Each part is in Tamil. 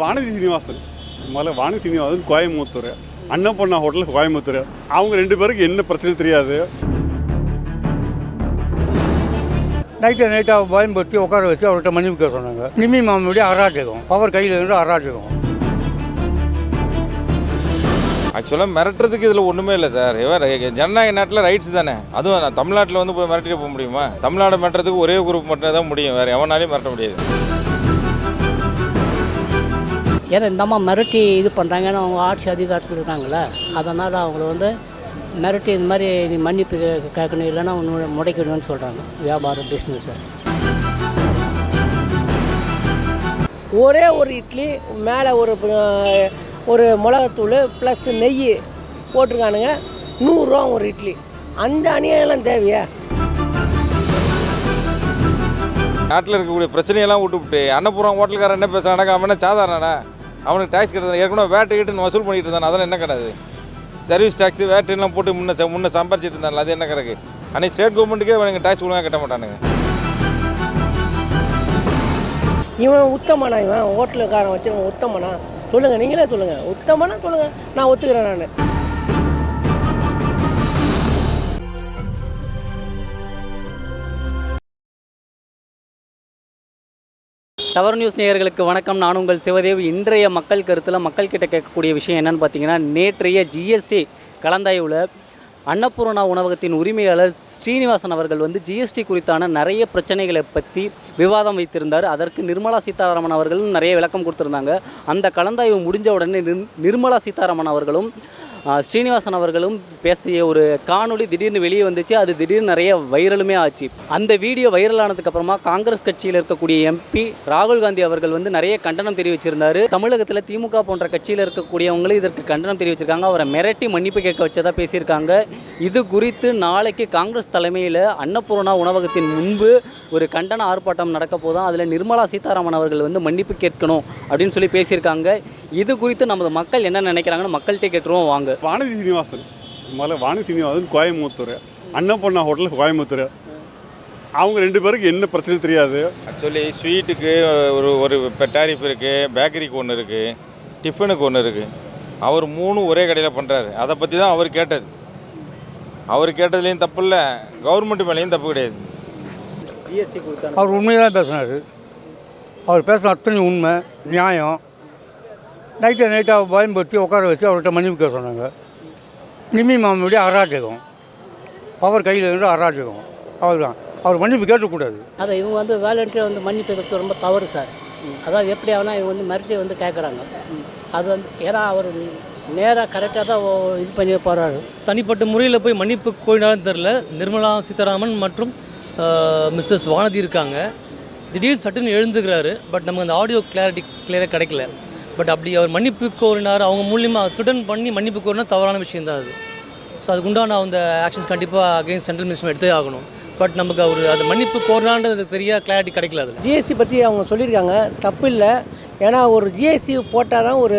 வானதி சீனிவாசன் முதல்ல வானதி சீனிவாசன் கோயம்புத்தூர் அன்னபூர்ணா ஹோட்டல் கோயம்புத்தூர் அவங்க ரெண்டு பேருக்கு என்ன பிரச்சனை தெரியாது. நைட்டு நைட்டாக பயன்படுத்தி உட்கார வச்சு அவர்கிட்ட மன்னிப்பு கேட்க சொன்னாங்க. நிம்மி மாமியுடைய அராஜகம். பவர் கையில் இருந்து அராஜகம். ஆக்சுவலாக மிரட்டுறதுக்கு இதில் ஒன்றுமே இல்லை சார் இவர் ஜனநாயக நாட்டில் ரைட்ஸ் தானே. அதுவும் தமிழ்நாட்டில் வந்து போய் மிரட்டிட்டு போக முடியுமா? தமிழ்நாடு மிரட்டுறதுக்கு ஒரே குரூப் மட்டும் தான் முடியும். வேறு எவனாலையும் மிரட்ட முடியாது. ஏன்னா இந்த அம்மா மிரட்டி இது பண்ணுறாங்கன்னு அவங்க ஆட்சி அதிகாரத்தில் இருக்காங்களே அதனால் அவங்கள வந்து மிரட்டி இந்த மாதிரி நீ மன்னிப்பு கே- கேட்கணும் இல்லைன்னா உன்னோட முடைக்கணும்னு சொல்கிறாங்க வியாபாரம் பிஸ்னஸை ஒரே ஒரு இட்லி மேலே ஒரு ஒரு மிளகாத்தூள் ப்ளஸ் நெய் போட்டிருக்கானுங்க. நூறுரூவா ஒரு இட்லி. அந்த அநியாயம்லாம் தேவையா? நாட்டில் இருக்கக்கூடிய பிரச்சனையெல்லாம் விட்டுவிட்டு அன்னபுரம் ஹோட்டல்காரன் என்ன பேசுறானாக்கா அவன் என்ன சாதாரணடா? அவனுக்கு டேக்ஸ் கட்டுறது ஏற்கனவே வேட்டு கிட்டு வசூல் பண்ணிட்டு இருந்தான். அதெல்லாம் என்ன கிடையாது சர்வீஸ் டேக்ஸ் வேட்டுலாம் போட்டு முன்ன ச- முன்ன சம்பாரிச்சிட்டு இருந்தாங்க அது என்ன கிடக்கு அன்னைக்கு ஸ்டேட் கவர்மெண்ட்டுக்கே அவனுக்கு டேக்ஸ் ஒழுங்காக கட்ட மாட்டானுங்க. இவன் உத்தமனா இவன்? ஹோட்டலுக்காரன் வச்சு உத்தமனா? சொல்லுங்கள் நீங்களே சொல்லுங்கள் உத்தமனா சொல்லுங்கள் நான் ஒத்துக்கிறேன் நான். டவர் நியூஸ் நேயர்களுக்கு வணக்கம். நான் உங்கள் சிவதேவ். இன்றைய மக்கள் கருத்தில் மக்கள் கிட்ட கேட்கக்கூடிய விஷயம் என்னென்னு பார்த்தீங்கன்னா நேற்றைய ஜிஎஸ்டி கலந்தாய்வில் அன்னபூர்ணா உணவகத்தின் உரிமையாளர் ஸ்ரீனிவாசன் அவர்கள் வந்து ஜிஎஸ்டி குறித்தான நிறைய பிரச்சனைகளை பற்றி விவாதம் வைத்திருந்தார். அதற்கு நிர்மலா சீதாராமன் அவர்களும் நிறைய விளக்கம் கொடுத்துருந்தாங்க. அந்த கலந்தாய்வு முடிஞ்ச உடனே நிர்- நிர்மலா சீதாராமன் அவர்களும் ஸ்ரீனிவாசன் அவர்களும் பேசிய ஒரு காணொளி திடீர்னு வெளியே வந்துச்சு. அது திடீர்னு நிறைய வைரலுமே ஆச்சு. அந்த வீடியோ வைரல் காங்கிரஸ் கட்சியில் இருக்கக்கூடிய எம்பி ராகுல் காந்தி அவர்கள் வந்து நிறைய கண்டனம் தெரிவிச்சிருந்தார். தமிழகத்தில் திமுக போன்ற கட்சியில் இருக்கக்கூடியவங்களும் இதற்கு கண்டனம் தெரிவிச்சிருக்காங்க. அவரை மிரட்டி மன்னிப்பு கேட்க வச்சதாக பேசியிருக்காங்க. இது குறித்து நாளைக்கு காங்கிரஸ் தலைமையில் அன்னபூர்ணா உணவகத்தின் முன்பு ஒரு கண்டன ஆர்ப்பாட்டம் நடக்க போதும் அதில் நிர்மலா சீதாராமன் அவர்கள் வந்து மன்னிப்பு கேட்கணும் அப்படின்னு சொல்லி பேசியிருக்காங்க. இது குறித்து நமது மக்கள் என்ன நினைக்கிறாங்கன்னு மக்கள்கிட்ட கேட்டுருவோம் வாங்க. வானதி சீனிவாசன் முதல்ல வானதி சீனிவாசன் கோயம்புத்தூர் அன்னபூர்ணா ஹோட்டல் கோயம்புத்தூர். அவங்க ரெண்டு பேருக்கு என்ன பிரச்சனை தெரியாது. ஆக்சுவலி ஸ்வீட்டுக்கு ஒரு ஒரு டேரிஃப் இருக்குது பேக்கரிக்கு ஒன்று இருக்குது டிஃபனுக்கு ஒன்று இருக்குது அவர் மூணும் ஒரே கடையில் பண்ணுறாரு அதை பற்றி தான் அவர் கேட்டது. அவர் கேட்டதுலேயும் தப்பு இல்லை கவர்மெண்ட் மேலேயும் தப்பு கிடையாது. அவர் உண்மையை தான் பேசினார். அவர் பேசின அத்தனை உண்மை நியாயம். நைட்டு நைட்டாக பயன்படுத்தி உட்கார வச்சு அவர்கிட்ட மன்னிப்பு கேட்க சொன்னாங்க நிம்மி மாமியுடைய அராஜகம். பவர் கையில் இருந்து அராஜகம். அவர் தான் அவர் மன்னிப்பு கேட்கக்கூடாது அதை இவங்க வந்து வேலண்டியர் வந்து மன்னிப்பு ரொம்ப தவறு சார். அதாவது எப்படி ஆனால் இவங்க வந்து மிரட்டி வந்து கேட்குறாங்க. அது வந்து ஏன்னா அவர் நேராக கரெக்டாக தான் இது பண்ணி போகிறாரு தனிப்பட்ட முறையில் போய் மன்னிப்பு கோயினாலும் தெரில நிர்மலா சீதாராமன் மற்றும் மிஸ்ஸஸ் வானதி இருக்காங்க. திடீர்னு சட்டுன்னு எழுந்துக்கிறாரு. பட் நமக்கு அந்த ஆடியோ கிளாரிட்டி கிளியராக கிடைக்கல. பட் அப்படி அவர் மன்னிப்பு கோரினார் அவங்க மூலியமாக துடன் பண்ணி மன்னிப்பு கோரினா தவறான விஷயம் தான் அது. ஸோ அதுக்கு உண்டான அந்த ஆக்ஷன்ஸ் கண்டிப்பாக அகைன்ஸ்ட் சென்ட்ரல் மினிஸ்டர் எடுத்தே ஆகணும். பட் நமக்கு அவர் அது மன்னிப்பு கோரினான்றது பெரிய கிளாரிட்டி கிடைக்கல அது ஜிஎஸ்டி பற்றி அவங்க சொல்லியிருக்காங்க. தப்பு இல்லை. ஏன்னா ஒரு ஜிஎஸ்டி போட்டால் தான் ஒரு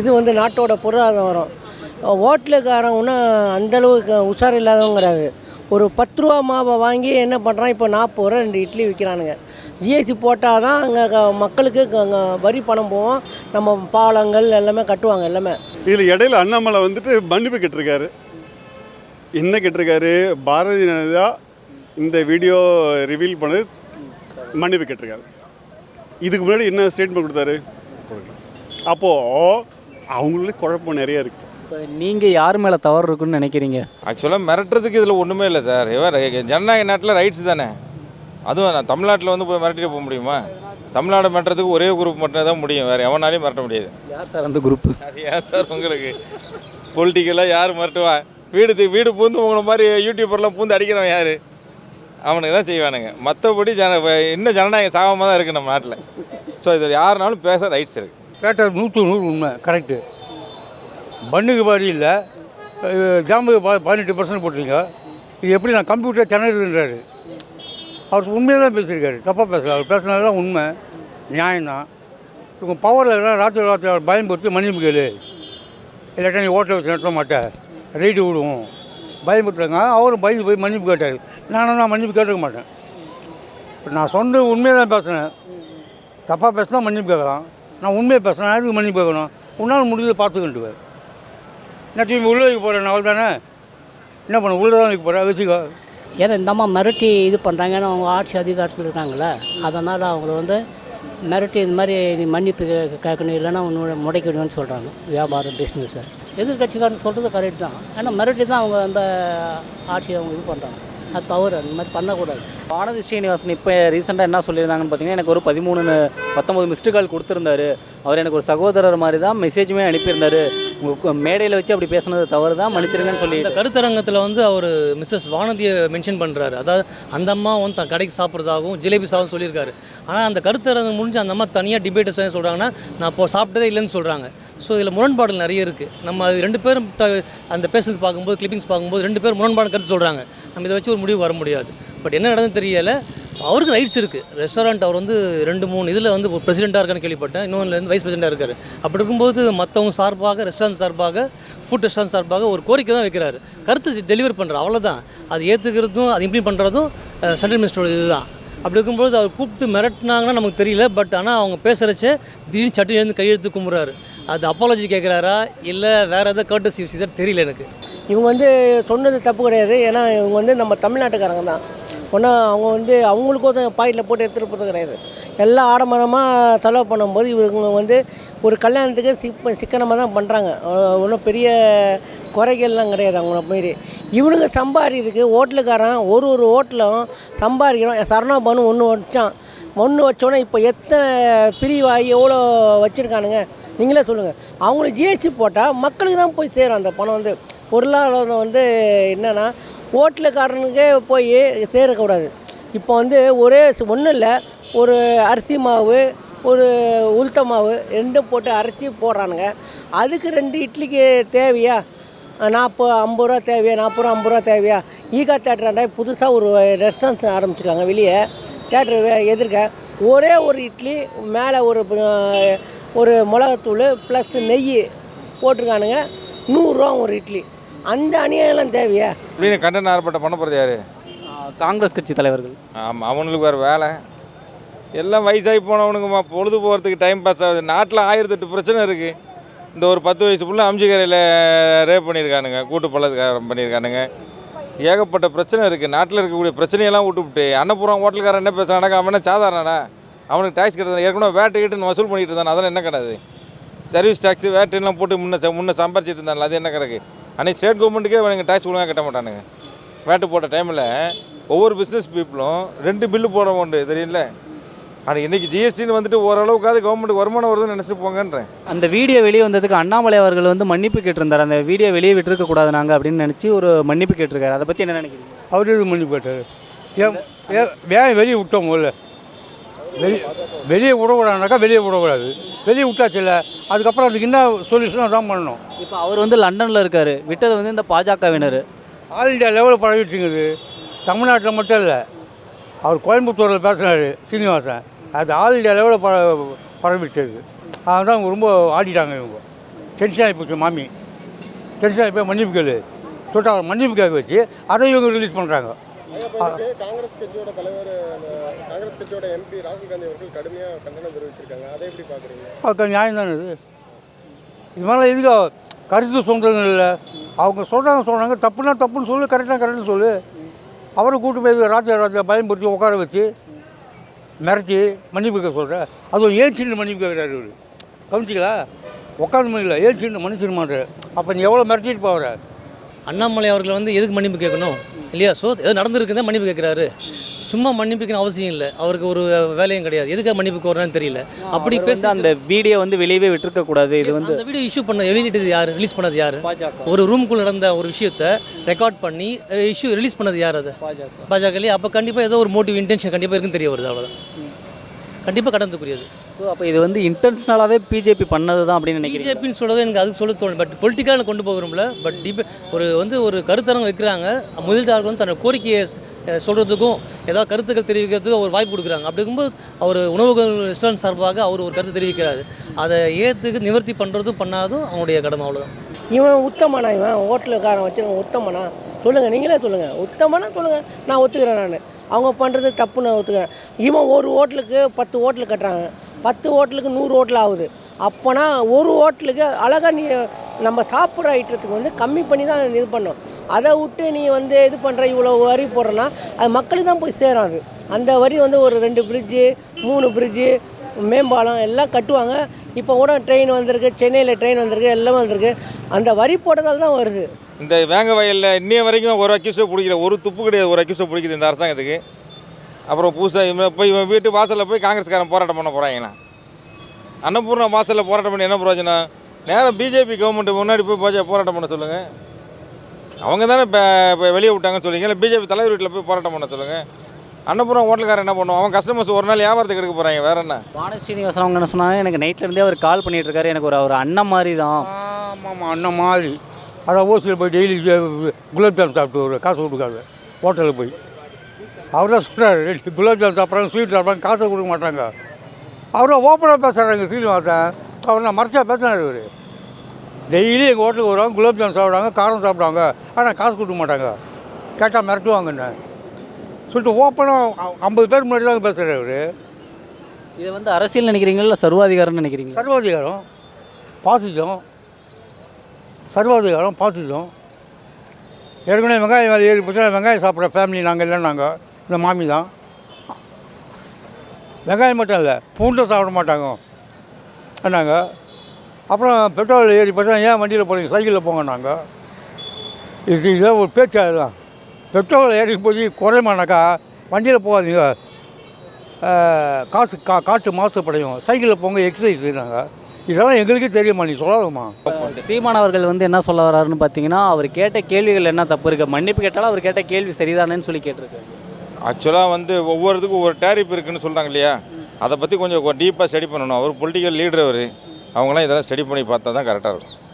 இது வந்து நாட்டோட பொருளாதாரம் வரும். ஹோட்டலுக்காரன் அந்தளவுக்கு உஷார் இல்லாதவங்க ஒரு பத்து ரூபா மாவை வாங்கி என்ன பண்ணுறான் இப்போ நாற்பது ரூபா ரெண்டு இட்லி விற்கிறானுங்க ஜிஎஸ்டி போட்டால் தான் அங்கே மக்களுக்கு க- அங்க வரி பணம் போவோம். நம்ம பாலங்கள் எல்லாமே கட்டுவாங்க எல்லாமே. இதில் இடையில அண்ணாமலை வந்துட்டு மன்னிப்பு கேட்டிருக்காரு. என்ன கேட்டிருக்காரு? பாரதிய ஜனதா இந்த வீடியோ ரிவீல் பண்ணது மன்னிப்பு கேட்டிருக்காரு. இதுக்கு முன்னாடி என்ன ஸ்டேட்மெண்ட் கொடுத்தாரு? அப்போது அவங்களே குழப்பம் நிறைய இருக்குது இப்போ நீங்கள் யார் மேலே தவறு இருக்குன்னு நினைக்கிறீங்க? ஆக்சுவலாக மிரட்டுறதுக்கு இதில் ஒன்றுமே இல்லை சார். இவர் ஜனநாயக நாட்டில் ரைட்ஸ் தானே. அதுவும் நான் தமிழ்நாட்டில் வந்து போய் மிரட்டிட்டு போக முடியுமா? தமிழ்நாடு மிரட்டுறதுக்கு ஒரே குரூப் மட்டும் தான் முடியும். வேறு எவனாலையும் மிரட்ட முடியாது. யார் சார் அந்த குரூப்பு அது ஏன் சார் உங்களுக்கு? பொலிட்டிக்கலாக யார் மிரட்டுவா? வீடு வீடு பூந்து உங்களை மாதிரி யூடியூபர்லாம் பூந்து அடிக்கிறவன் யார்? அவனுக்கு தான் செய்வானுங்க. மற்றபடி ஜன இன்னும் ஜனநாயகம் சாகமாக தான் இருக்குது நம்ம நாட்டில். ஸோ இது யாருனாலும் பேச ரைட்ஸ் இருக்குது கேட்டது நூற்று நூறு உண்மை கரெக்டு பண்ணுக்கு பாதி இல்லை. ஜாம்புக்கு பா பதினெட்டு பர்சன்ட் போட்டிருங்க இது எப்படி நான் கம்ப்யூட்டர் திணறுன்றாரு அவர் உண்மையாக தான் பேசியிருக்காரு. தப்பாக பேசல. அவர் பேசுனது தான் உண்மை. நியாயம்தான். இவங்க பவரில் இருந்தால் ராத்திரி ராத்திரி அவர் பயன்படுத்தி மன்னிப்பு கேளு. இல்லாட்டா நீ ஓட்டை வச்சு நடத்த மாட்டேன் ரைடு விடுவோம். பயன்படுத்துறாங்க அவரும் பயந்து போய் மன்னிப்பு கேட்டார். நானும் நான் மன்னிப்பு கேட்டுக்க மாட்டேன். இப்போ நான் சொன்ன உண்மையாக தான் பேசுனேன். தப்பாக பேசினா மன்னிப்பு கேட்கலாம். நான் உண்மையை பேசுகிறேன் அதுக்கு எதுக்கு மன்னிப்பு கேட்கணும்? உன்னால் முடிஞ்சதை பார்த்துக்கிட்டு நான் திரும்பி உள்ளே வைக்க போகிறேன் அவள் தானே என்ன பண்ண? உள்ளே தான் வைக்க போகிறேன் வச்சுக்கோ ஏன்னா இந்த அம்மா மிரட்டி இது பண்ணுறாங்கன்னு அவங்க ஆட்சி அதிகாரத்தில் இருக்காங்களே அதனால் அவங்கள வந்து மிரட்டி இந்த மாதிரி நீ மன்னிப்பு கேட்கணும் இல்லைன்னா ஒன்று முடைக்கணும்னு சொல்கிறாங்க வியாபாரம் பிஸ்னஸை எதிர்கட்சிக்காரன் சொல்கிறது கரெக்ட் தான். ஏன்னா மிரட்டி தான் அவங்க அந்த ஆட்சியை அவங்க இது பண்ணுறாங்க அது தவறு அந்த மாதிரி பண்ணக்கூடாது. வானதி ஸ்ரீனிவாசன் இப்போ ரீசெண்டாக என்ன சொல்லியிருந்தாங்கன்னு பார்த்தீங்கன்னா எனக்கு ஒரு பதிமூணு பத்தொம்பது மிஸ்டு கால் கொடுத்துருந்தாரு. அவர் எனக்கு ஒரு சகோதரர் மாதிரி தான் மெசேஜுமே அனுப்பியிருந்தாரு. உங்கள் மேடையில் வச்சு அப்படி பேசுனது தவறு தான் மன்னிச்சிருங்கன்னு சொல்லி. இந்த கருத்தரங்கத்தில் வந்து அவர் மிஸ்ஸஸ் வானதியை மென்ஷன் பண்ணுறாரு அதாவது அந்த அம்மா வந்து தன் கடைக்கு சாப்பிட்றதாகவும் ஜிலேபி சாப்பிடும் சொல்லியிருக்காரு. ஆனால் அந்த கருத்தரங்கம் முடிஞ்சு அந்த அம்மா தனியாக டிபேட் சொல்கிறாங்கன்னா நான் இப்போ சாப்பிட்டதே இல்லைன்னு சொல்கிறாங்க ஸோ இதில் முரண்பாடுகள் நிறைய இருக்குது நம்ம அது ரெண்டு பேரும் அந்த பேசுறது பார்க்கும்போது கிளிப்பிங்ஸ் பார்க்கும்போது ரெண்டு பேரும் முரண்பாடு கருத்து சொல்கிறாங்க நம்ம இதை வச்சு ஒரு முடிவு வர முடியாது. பட் என்ன நடந்தது தெரியலை. அவருக்கு ரைட்ஸ் இருக்குது ரெஸ்டாரண்ட் அவர் வந்து ரெண்டு மூணு இதில் வந்து பிரசிடெண்ட்டாக இருக்கான்னு கேள்விப்பட்டேன். இன்னொன்று வைஸ் பிரசிடெண்ட்டாக இருக்காரு. அப்படி இருக்கும்போது மற்றவங்க சார்பாக ரெஸ்டாரண்ட் சார்பாக ஃபுட் ரெஸ்டாரண்ட் சார்பாக ஒரு கோரிக்கை தான் வைக்கிறாரு. கருத்து டெலிவர் பண்ணுறாரு அவ்வளோதான் அது ஏற்றுக்கிறதும் அது இம்ப்ளிமெண்ட் பண்ணுறதும் சென்ட்ரல் மினிஸ்டரோட இதுதான். அப்படி இருக்கும்போது அவர் கூப்பிட்டு மிரட்டினாங்கன்னா நமக்கு தெரியல. பட் ஆனால் அவங்க பேசுகிறச்சே திடீர்னு சட்டு எழுந்து கையெழுத்து கும்புறாரு. அது அப்பாலஜி கேட்குறாரா இல்லை வேறு எதாவது கர்டசி தான் தெரியல எனக்கு. இவங்க வந்து சொன்னது தப்பு கிடையாது. ஏன்னா இவங்க வந்து நம்ம தமிழ்நாட்டுக்காரங்க தான். ஒன்றும் அவங்க வந்து அவங்களுக்கும் பாக்கெட்டில் போட்டு எடுத்துகிட்டு போகிறது கிடையாது. எல்லாம் ஆடம்பரமாக செலவு பண்ணும்போது இவங்க வந்து ஒரு கல்யாணத்துக்கு சிப்ப சிக்கனமாக தான் பண்ணுறாங்க ஒன்றும் பெரிய குறைகள்லாம் கிடையாது அவங்கள மாரி இவனுங்க சம்பாதிக்கிறதுக்கு ஹோட்டலுக்காரன் ஒரு ஒரு ஹோட்டலும் சம்பாதிக்கிறோம். சரணாபானு ஒன்று வச்சான். ஒன்று வச்சோன்னே இப்போ எத்தனை பிரிவாகி எவ்வளோ வச்சுருக்கானுங்க? நீங்களே சொல்லுங்கள் அவங்களுக்கு ஜிஎஸ்டி போட்டால் மக்களுக்கு தான் போய் சேரும் அந்த பணம் வந்து. பொருளாதாரம் வந்து என்னென்னா ஓட்டலுக்காரனுக்கே போய் சேரக்கூடாது. இப்போ வந்து ஒரே ஒன்றும் இல்லை ஒரு அரிசி மாவு ஒரு உளுத்த மாவு ரெண்டும் போட்டு அரைச்சி போடுறானுங்க. அதுக்கு ரெண்டு இட்லிக்கு தேவையா? நாற்பது ஐம்பது ரூபா தேவையா? நாற்பது ரூபா ஐம்பது ரூபா தேவையா? ஈகா தேட்டராண்டா புதுசாக ஒரு ரெஸ்டாரண்ட் ஆரம்பிச்சிருக்காங்க வெளியே. தேட்டர் எதிர்க்க. ஒரே ஒரு இட்லி மேலே ஒரு ஒரு மிளகாத்தூள் ப்ளஸ் நெய் போட்டிருக்கானுங்க. நூறுரூவா ஒரு இட்லி. அந்த அநியாயம்லாம் தேவையா? இப்படின்னு கண்டன ஆர்ப்பாட்டம் பண்ண போகிறது யார்? காங்கிரஸ் கட்சி தலைவர்கள். ஆமாம் அவனுக்கு வேறு வேலை. எல்லாம் வயசாகி போனவனுங்கம்மா பொழுது போகிறதுக்கு டைம் பாஸ் ஆகுது. நாட்டில் ஆயிரத்தெட்டு பிரச்சனை இருக்குது இந்த ஒரு பத்து வயசு புள்ள அம்ஜிக்கரையில் ரேப் பண்ணியிருக்கானுங்க கூட்டு பள்ளத்துக்காரம் பண்ணியிருக்கானுங்க. ஏகப்பட்ட பிரச்சனை இருக்குது நாட்டில் இருக்கக்கூடிய பிரச்சனையெல்லாம் விட்டுவிட்டு அன்னபுரம் ஹோட்டல்காரன் என்ன பேசுகிறானாக்கா அவன் என்ன சாதாரணடா அவனுக்கு டேக்ஸ் கட்டுறது ஏற்கனவே வேட்டு கிட்டுன்னு வசூல் பண்ணிட்டு இருந்தான். அதெல்லாம் என்ன கிடையாது சர்வீஸ் டேக்ஸ் வேட்டுலாம் போட்டு முன்ன முன்ன சம்பாரிச்சிட்டு இருந்தாங்க அது என்ன கணக்கு? அன்னைக்கு ஸ்டேட் கவர்மெண்ட்டுக்கே அவனுங்க டேக்ஸ் ஒழுங்காக கட்ட மாட்டானுங்க. வேட்டு போட்ட டைமில் ஒவ்வொரு பிஸ்னஸ் பீப்புளும் ரெண்டு பில்லு போட உண்டு தெரியல ஆனால் இன்றைக்கி ஜிஎஸ்டின்னு வந்துட்டு ஓரளவுக்காவது கவர்மெண்ட்டுக்கு வருமானம் வருதுன்னு நினச்சிட்டு போங்கன்றேன். அந்த வீடியோ வெளியே வந்ததுக்கு அண்ணாமலை அவர்கள் வந்து மன்னிப்பு கேட்டிருந்தார். அந்த வீடியோ வெளியே விட்டுருக்க கூடாது நாங்கள் அப்படின்னு நினச்சி ஒரு மன்னிப்பு கேட்டிருக்காரு. அதை பற்றி என்ன நினைக்கிறீங்க? அவர் மன்னிப்பு கேட்டார்? ஏன் ஏன் ஏன் வெளியே விட்டோம் முதல்ல? வெளியே வெளியே விடக்கூடாதுனாக்கா வெளியே விடக்கூடாது. வெளியே விட்டாச்சு இல்லை அதுக்கப்புறம் அதுக்கு என்ன சொல்யூஷன் தான் பண்ணணும். இப்போ அவர் வந்து லண்டனில் இருக்கார். விட்டது வந்து இந்த பாஜகவினர். ஆல் இண்டியா லெவலில் பரவிட்டுங்குது தமிழ்நாட்டில் மட்டும் இல்லை. அவர் கோயம்புத்தூரில் பேசினார் சீனிவாசன். அது ஆல் இண்டியா லெவலில் பர பரவிட்டுருக்கு அதான் இவங்க ரொம்ப ஆடிட்டாங்க இவங்க. டென்ஷன் ஆகி போச்சு மாமி. டென்ஷன் ஆகி போய் மன்னிப்பு கேளு. அவர் மன்னிப்பு கேட்க வச்சு அதை இவங்க ரிலீஸ் பண்ணுறாங்க காங்கிரஸ் கட்சியோட தலைவர் காங்கிரஸ் கட்சியோட எம்பி ராகுல் காந்தி அவர்கள் கடுமையாக கண்டனம் தெரிவிச்சிருக்காங்க. அதை எப்படி பார்க்குறீங்க? அது நியாயம் தானே இது? இது மாதிரிலாம் எதுக்கு கருத்து சொல்கிறது இல்லை. அவங்க சொல்கிறாங்க சொல்கிறாங்க தப்புனா தப்புன்னு சொல்லு கரெக்டாக கரெக்டுன்னு சொல்லு. அவரை கூட்டு போய் ராத்திரி ராத்திரி பயன்படுத்தி உட்கார வச்சு மிரட்டி மன்னிப்பு கேட்க சொல்கிற அதுவும் ஏன் சின்ன மன்னிப்பு கேட்குறாரு இவர். கவனிச்சிங்களா? உட்காந்து மணியில் ஏன் சின்ன மன்னிச்சிட மாட்டார் அப்போ நீ எவ்வளோ மிரட்டிட்டு போகிற அண்ணாமலை அவர்கள் வந்து எதுக்கு மன்னிப்பு கேட்கணும்? இல்லையா? ஸோ ஏதோ நடந்திருக்குதான் மன்னிப்பு கேட்குறாரு சும்மா மன்னிப்புக்குன்னு அவசியம் இல்லை. அவருக்கு ஒரு வேலையும் கிடையாது. எதுக்காக மன்னிப்பு கோர்றான்னு தெரியல. அப்படி பேச அந்த வீடியோ வந்து வெளியவே விட்டுருக்க கூடாது. இது வந்து அந்த வீடியோ இஷ்யூ பண்ண வெளியிட்டது யார்? ரிலீஸ் பண்ணது யார்? ஒரு ரூம்குள்ள நடந்த ஒரு விஷயத்தை ரெக்கார்ட் பண்ணி இஷ்யூ ரிலீஸ் பண்ணது யார் அது? பாஜக. பாஜகலேயே அப்போ கண்டிப்பாக ஏதோ ஒரு மோட்டிவ் இன்டென்ஷன் கண்டிப்பாக இருக்குன்னு தெரிய வருது. அவ்வளோதான் கண்டிப்பாக கடந்துக்குரியது. ஸோ அப்போ இது வந்து இன்டென்ஷனலாகவே பிஜேபி பண்ணது தான் அப்படின்னு நினைக்கிறீங்க பிஜேபின்னு சொல்றது எனக்கு அது சொல்ல தோணும். பட் பொலிட்டிக்காக கொண்டு போக விரும்பல பட் டிபே ஒரு வந்து ஒரு கருத்தரங்கம் வைக்கிறாங்க. முதலீட்டாளர்கள் வந்து தன்னோட கோரிக்கையை அஹ், சொல்றதுக்கும் ஏதாவது கருத்துக்கள் தெரிவிக்கிறதுக்கும் ஒரு வாய்ப்பு கொடுக்குறாங்க. அப்படி இருக்கும்போது அவர் உணவுகள் ரெஸ்டாரண்ட் சார்பாக அவர் ஒரு கருத்து தெரிவிக்கிறாரு. அதை ஏற்றுக்கு நிவர்த்தி பண்ணுறதும் பண்ணாதும் அவங்களுடைய கடமை அவ்வளோதான் இவன் உத்தமனா இவன்? ஹோட்டலுக்காரன் வச்சுருக்க உத்தமனா? சொல்லுங்கள் நீங்களே சொல்லுங்கள் உத்தமனா சொல்லுங்கள் நான் ஒத்துக்கிறேன் நான். அவங்க பண்ணுறது தப்பு நான் ஒத்துக்கிறேன். இவன் ஒரு ஹோட்டலுக்கு பத்து ஹோட்டல் கட்டுறாங்க. பத்து ஹோட்டலுக்கு நூறு ஹோட்டல் ஆகுது. அப்போனா ஒரு ஹோட்டலுக்கு அழகாக நீ நம்ம சாப்பிட்ற ஐட்டத்துக்கு வந்து கம்மி பண்ணி தான் இது பண்ணணும் அதை விட்டு நீ வந்து இது பண்ணுற இவ்வளோ வரி போடுறேன்னா அது மக்களுக்கு தான் போய் சேரும் அது. அந்த வரி வந்து ஒரு ரெண்டு பிரிட்ஜு மூணு பிரிட்ஜு மேம்பாலம் எல்லாம் கட்டுவாங்க. இப்போ கூட ட்ரெயின் வந்திருக்கு சென்னையில் ட்ரெயின் வந்திருக்கு எல்லாம் வந்திருக்கு. அந்த வரி போட்டதால் தான் வருது. இந்த வேங்க வயலில் இன்னைய வரைக்கும் ஒரு அக்யூஸை பிடிக்கல. ஒரு துப்பு கிடையாது ஒரு அக்யூஸை பிடிக்குது இந்த அரசாங்கத்துக்கு. அப்புறம் புதுசாக இவன் போய் இவன் வீட்டு வாசலில் போய் காங்கிரஸ்காரன் போராட்டம் பண்ண போகிறாங்கண்ணா அன்னபூர்ணா வாசலில் போராட்டம் பண்ணி என்ன பிரயோஜனம்? நேரம் பிஜேபி கவர்மெண்ட் முன்னாடி போய் போராட்டம் பண்ண சொல்லுங்கள் அவங்க தானே இப்போ இப்போ வெளியே விட்டாங்கன்னு சொல்லுங்க இல்லை பிஜேபி தலைவர் வீட்டில் போய் போராட்டம் பண்ண சொல்லுங்கள் அன்னபூர்ணா ஹோட்டல்காரன் என்ன பண்ணுவான்? அவன் கஸ்டமர்ஸ் ஒரு நாள் வியாபாரத்துக்கு எடுக்க போகிறாங்க வேற என்ன? வான ஸ்ரீனிவாசன் அவங்க என்ன சொன்னாங்க? எனக்கு நைட்ல இருந்தே அவர் கால் பண்ணிட்டு இருக்காரு. எனக்கு ஒரு ஒரு அண்ணன் மாதிரி தான் ஆமாம் அண்ணன் மாதிரி. அதை ஓசியில் போய் டெய்லி குலாப் ஜாம் சாப்பிட்டு ஒரு காசு கொடுக்காது. ஹோட்டலுக்கு போய். அவர் தான் சொல்கிறாரு குலாப் ஜாம் சாப்பிட்றாங்க ஸ்வீட் சாப்பிட்றாங்க காசை கொடுக்க மாட்டாங்க. அவர் ஓப்பனாக பேசுகிறாங்க சீனிவாசன் அவர் நான் மறைச்சா பேசினார் இவர். டெய்லி எங்கள் ஹோட்டலுக்கு வருவாங்க குலாப் ஜாம் சாப்பிடுவாங்க காரம் சாப்பிடுவாங்க ஆனால் காசு கொடுக்க மாட்டாங்க. கேட்டால் மிரட்டுவாங்கன்னு சொல்லிட்டு ஓப்பனாக ஐம்பது பேர் முன்னாடி தாங்க பேசுகிறார் இவர். இதை வந்து அரசியல் நினைக்கிறீங்களா இல்லை சர்வாதிகாரம்னு நினைக்கிறீங்களா? சர்வாதிகாரம் பாசிட்டோம் சர்வாதிகாரம் பாசிட்டோம் ஏற்கனவே வெங்காயம் வேலை ஏறி போச்சு வெங்காயம் சாப்பிட்ற ஃபேமிலி நாங்கள் இல்லை நாங்கள் இந்த மாமி தான். வெங்காயம் மட்டும் இல்லை பூண்டை சாப்பிட மாட்டாங்க. என்னாங்க? அப்புறம் பெட்ரோல் ஏறி பார்த்தா ஏன் வண்டியில் போகிறீங்க சைக்கிளில் போங்க நாங்கள் இது இதே ஒரு பேச்சு அதுதான் பெட்ரோல் ஏறி போய் குறையுமானாக்கா வண்டியில் போகாதீங்க. காற்று கா காற்று மாசுபடையும். சைக்கிளில் போங்க எக்ஸசைஸ் செய்கிறாங்க இதெல்லாம் எங்களுக்கே தெரியுமா நீ சொல்லாதம்மா சீமான் அவர்கள் வந்து என்ன சொல்ல வர்றாருன்னு பார்த்தீங்கன்னா அவர் கேட்ட கேள்விகள் என்ன தப்பு இருக்கு? மன்னிப்பு கேட்டாலும் அவர் கேட்ட கேள்வி சரிதானேன்னு சொல்லி கேட்டிருக்காரு. ஆக்சுவலாக வந்து ஒவ்வொருத்துக்கும் ஒவ்வொரு டேரிஃப் இருக்குன்னு சொல்கிறாங்க இல்லையா? அதை பற்றி கொஞ்சம் டீப்பாக ஸ்டடி பண்ணணும். அவர் பொலிட்டிக்கல் லீடர் அவர். அவங்களாம் இதெல்லாம் ஸ்டடி பண்ணி பார்த்தா தான் கரெக்டாக இருக்கும்.